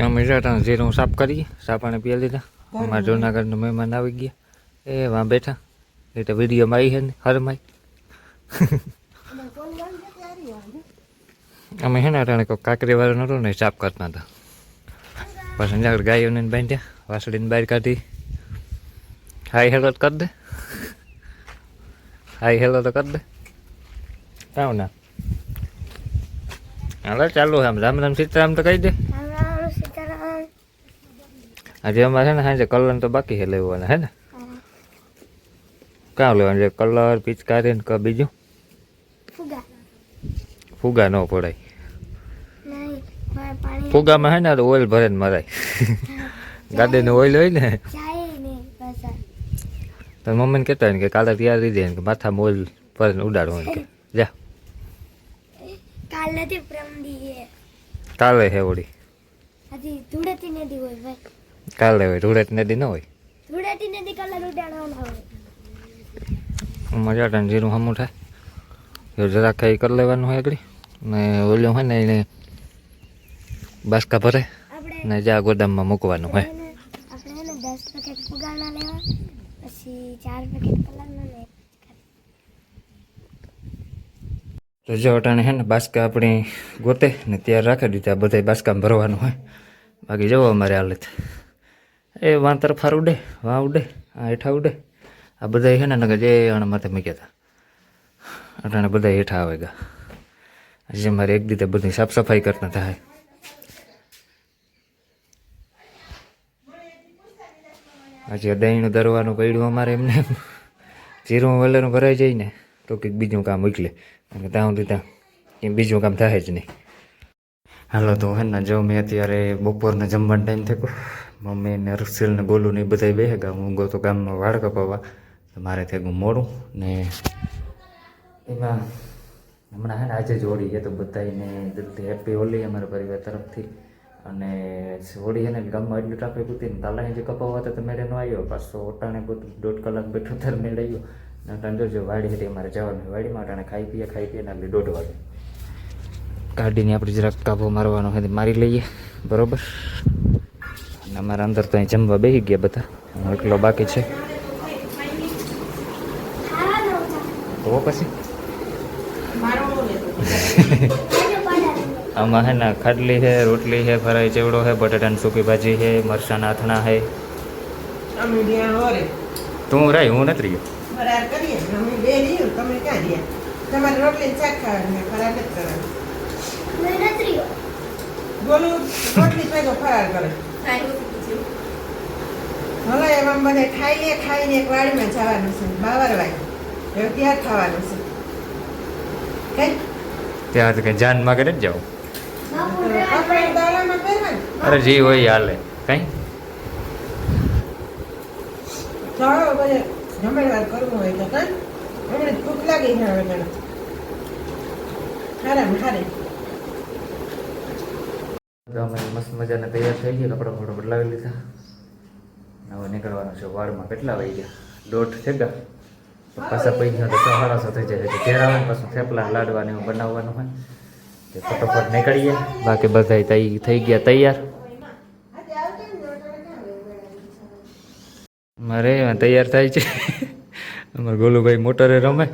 અમે જતા જીરું સાફ કરીએ સાપાને પી લીધા. અમારા જૂનાગઢના મહેમાન આવી ગયા. એ વાં બેઠા. એ તો વિડીયોમાં આવી છે ને હરમાઈ. અમે છે ને અટાણે કોઈ કાંકરીવાળો વાળો નહોતો ને સાફ કરતા હતા. પછી આગળ ગાયોને બાંધ્યા વાસળીને બહાર કાઢી. હાઈ હેલો તો કરી દે. હાઈ હેલો તો કરી દે. કામ ના. હાલો ચાલુ આમ. રામ રામ સીતારામ તો કહી દે. આજે અમારે છે ને સાંજે કલર તો બાકી છે લેવાના હે ને કાં લેવાનું છે કલર પિચકારી ને બીજું ફુગા ન પડાય ફુગામાં હે ને તો ઓઇલ ભરે ને મરાય ગાડીનું ઓઇલ હોય ને તો મમ્મીને કહેતા હોય ને કે કાલે તૈયાર રહી જાય ને કે માથામાં ઓઇલ ભરીને ઉડાડવું કે જા કાલે કાલે હે હજી ધૂળેટી નદી હોય ભાઈ કાલે હોય ધૂળેટ નદી ન હોય? ધૂળેટી નદી કલર ઉડાડવાના હોય. મજા ટાણ જીરું હમું થાય. એ જરાક ખાઈ કરી લેવાનું હોય આગળ. ને ઓલું હોય ને એને બાસકા ભરે ને જા ગોદામમાં મૂકવાનું હોય. આપણે એને દસ પેકેટ ફુગાના લેવા. પછી ચાર પેકેટ કલરના ને તો જો અટાણે હે ને બાસકા આપણી ગોતે ને ત્યાં રાખી દીધા. બધા બાસકામાં ભરવાનું હોય. બાકી જવો અમારે હાલત. એ વાંતર ફાર ઉડે, વા ઉડે, આ હેઠા ઉડે. આ બધા છે ને નગર જે અણ માથે મૂક્યા હતા અટાણે બધા હેઠા આવે ગયા હજી મારે એક દીધે બધી સાફ સફાઈ કરતા થાય આજે દહીંનું દરવાનું પડ્યું અમારે એમને. એમ. જીરું વેલેરું ભરાઈ જાય ને, તો કંઈક બીજું કામ ઉકલે. અને ત્યાં સુધી ત્યાં એમ બીજું કામ થાય જ નહીં. હાલો, તો હે ને, જો મેં અત્યારે બપોરના જમવાનો ટાઈમ થયો. મમ્મી ને રક્ષિલ ને ગોલું ને એ બધા બે ગયા હું ગયો તો ગામમાં વાળ કપાવવા તો મારે ત્યાં મોડું ને એમાં હમણાં હે ને આજે જ હોળી છે તો બધાને દિલથી હેપી હોલી અમારા પરિવાર તરફથી. અને હોળી છે ને ગામમાં એટલું ટ્રાફિક હતી ને કાલે જે કપાવવા હતા તો મેળે ન આવ્યો. પાછો ઓટાણે બધું દોઢ કલાક બેઠો ત્યારે મેળે આવ્યો. ને તંદર જો વાડી હતી અમારે જવાનું વાડીમાં. અટાણે ખાઈ પીએ ખાઈ પીએ ને આગળ દોઢ વાગે. કાઢીને આપણે જરાક કાબો મારવાનો હોય મારી લઈએ. બરોબર? અમારા અંદર તો અહીં જમવા બેસી ગયા બધા. હું એકલો બાકી છે. તો પછી? આમાં હે ને ખાટલી છે રોટલી છે ફરાઈ ચેવડો છે બટાટાની સૂકી ભાજી છે મરસાના આથણા છે તું રાય હું નથી રહ્યો. ફરાર કરીએ. અમે બે રહ્યું તમે ક્યાં રહ્યા? તમારે રોટલી શાક ખાવાનું ફરાર નથી કરવાની. મેં નથી રહ્યો. બોલું રોટલી ફરાર કરે. ભલે એમાં મને ખાઈને ખાઈને એક વાડીમાં જવાનું છે બાવર વાગ્યું હવે ત્યાં ખાવાનું છે. કઈ ત્યાં તો કઈ જાન માગે જ જાવ. કપડા અરે જી હોય હાલે. કઈ? ચાલો બધે જમણવાર કરવું હોય તો કઈ? હમણાં ભૂખ લાગી છે હવે મને હારામ હારે. તો અમે મસ્ત મજાને તૈયાર થઈ ગયા કપડાં ફોટો બદલાવી લીધા. હવે નીકળવાનું છે વાળમાં કેટલા વાઈ ગયા દોઢ છે તો પાછા પૈસા તો સહારાસો થઈ જાય. છે ઘેર પાછું થેપલા લાડવા એવું બનાવવાનું હોય તે ફટોફટ નીકળીએ. બાકી બધા થઈ ગયા તૈયાર. મારે તૈયાર થાય છે. અમારે ગોલુભાઈ મોટરે રમે.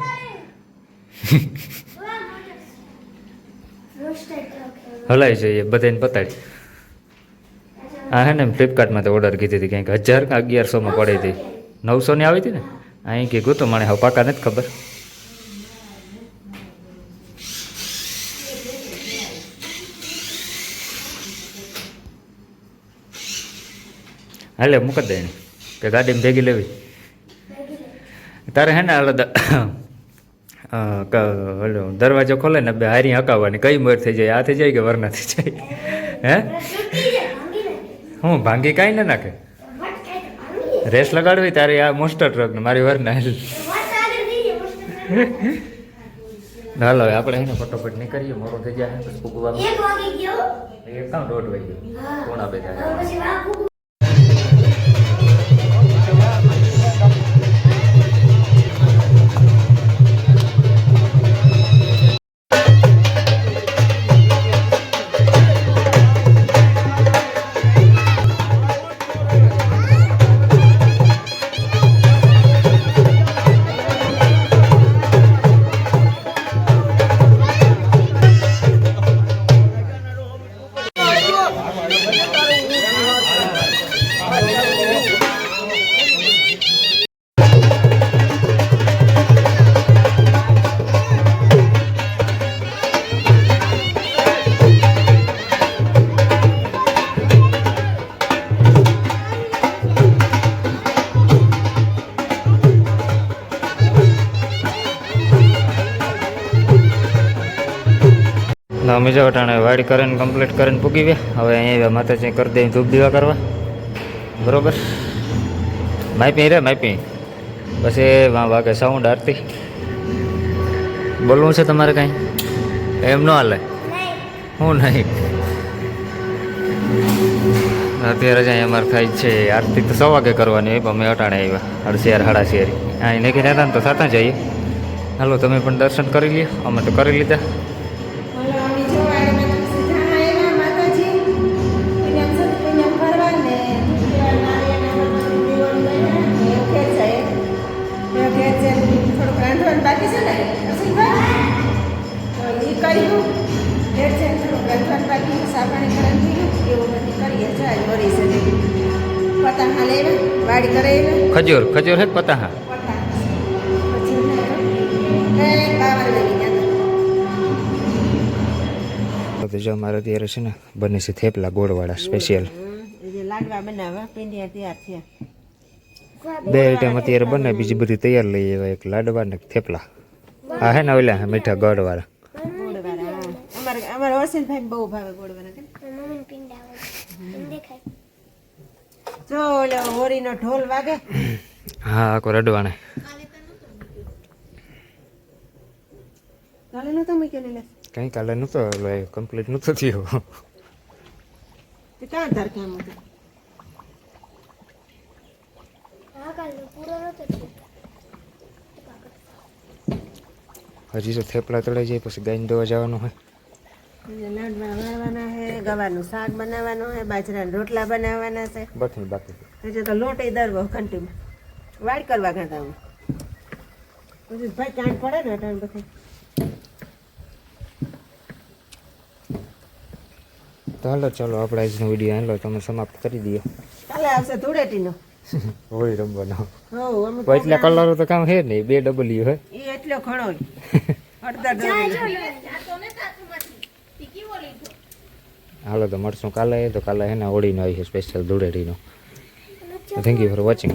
હલાય જઈએ બધાને પતાડી. આ હે ને ફ્લિપકાર્ટમાં તો ઓર્ડર કીધી હતી કંઈક હજાર કે અગિયારસોમાં પડી હતી. નવસોની આવી હતી ને? અહીં કીધું તો મને હવે પાકા નથી ખબર. હાલે મૂકી દે. કે ગાડીમાં ભેગી લેવી. તારે હે ને અલગ ઓલો દરવાજો ખોલે ને બે હારી હકાવવાની. કઈ મર થઈ જાય? આ થઈ જાય કે વરના થઈ જાય? હે? હું ભાંગી કાંઈ ના નાખે? રેસ લગાડવી તારી આ મોસ્ટર ટ્રક ને મારી વરના હાલ. હાલો હવે આપણે એને ફટોફટ નીકળીએ મોડો થઈ જાય પછી ફૂગવાનું એક કામ દોઢ વાગ્યો. કોણ આપે થાય. વાગું અમે જો અટાણે વાડી કરીને કમ્પ્લીટ કરીને પૂગી ગયા. હવે અહીંયા માતાજી કરી દઈએ ધૂપ દીવા કરવા. બરોબર? માપી રે, માપી. પછી વા વાગે સાઉન્ડ આરતી. બોલવું છે તમારે કાંઈ? એમ ન હાલે? હું નહીં. અત્યારે જ અહીંયા અમારે થાય છે આરતી તો સવા વાગે કરવાની હોય અમે અટાણે આવ્યા. હળશિયાર હાડા શિયારી અહીં નીકળી જતા ને તો થતા જઈએ. હાલો, તમે પણ દર્શન કરી લ્યો. અમે તો કરી લીધા. વાડી કરે ખજૂર ખજૂર હે પતા હા પતા પછી એ બાવર લઈ ગયા તો જો અમારે અત્યારે છે ને બને છે થેપલા ગોળવાળા સ્પેશિયલ હમ, એ જે લાડવા બનાવવા પીંડિયા તૈયાર થયા બે આઈટમ અત્યારે બને બીજી બધી તૈયાર લઈ આવ્યા એક લાડવા ને થેપલા. હા હે ને ઓલા મીઠા ગોળવાળા. ગોળવાળા હા. અમારે અમારે વસીનભાઈ બહુ ભાવે ગોળવાળા પિંડા દેખાય જો ઓલો હોરીનો ઢોલ વાગે. હા આખો રડવાણે. કાલે નતો કંઈ કાલે નતો ઓલો કમ્પ્લીટ નહોતો થયો. તે ક્યાં ધાર કામ હતું? હા કાલનો પૂરો નતો થયો. હજી તો થેપલા તળાઈ જાય પછી ગાઈને દોવા જવાનું હોય એટલે લાડવા વાળવાના છે ગવાનું શાક બનાવવાનું છે બાજરાના રોટલા બનાવવાના છે. બાકી બાકી. હજી તો લોટ દર બહુ કંટીમાં વાડ કરવા ગાતા હું પછી ભાઈ કાંડ પડે ને અટાણ પછી તો હાલો ચાલો આપણે આજનો વીડિયો હાલો તમે સમાપ્ત કરી દઈએ. કાલે આવશે ધૂળેટીનો. હોળી રમવાનો. એટલા કલરો તો કામ હે નહીં બે ડબલ્યુ હે એ એટલો ઘણો અડધા ડઝન હાલો તો મળશું કાલે, તો કાલે એને ઓળીનો આવી છે special ધૂળેટીનો. Thank you for watching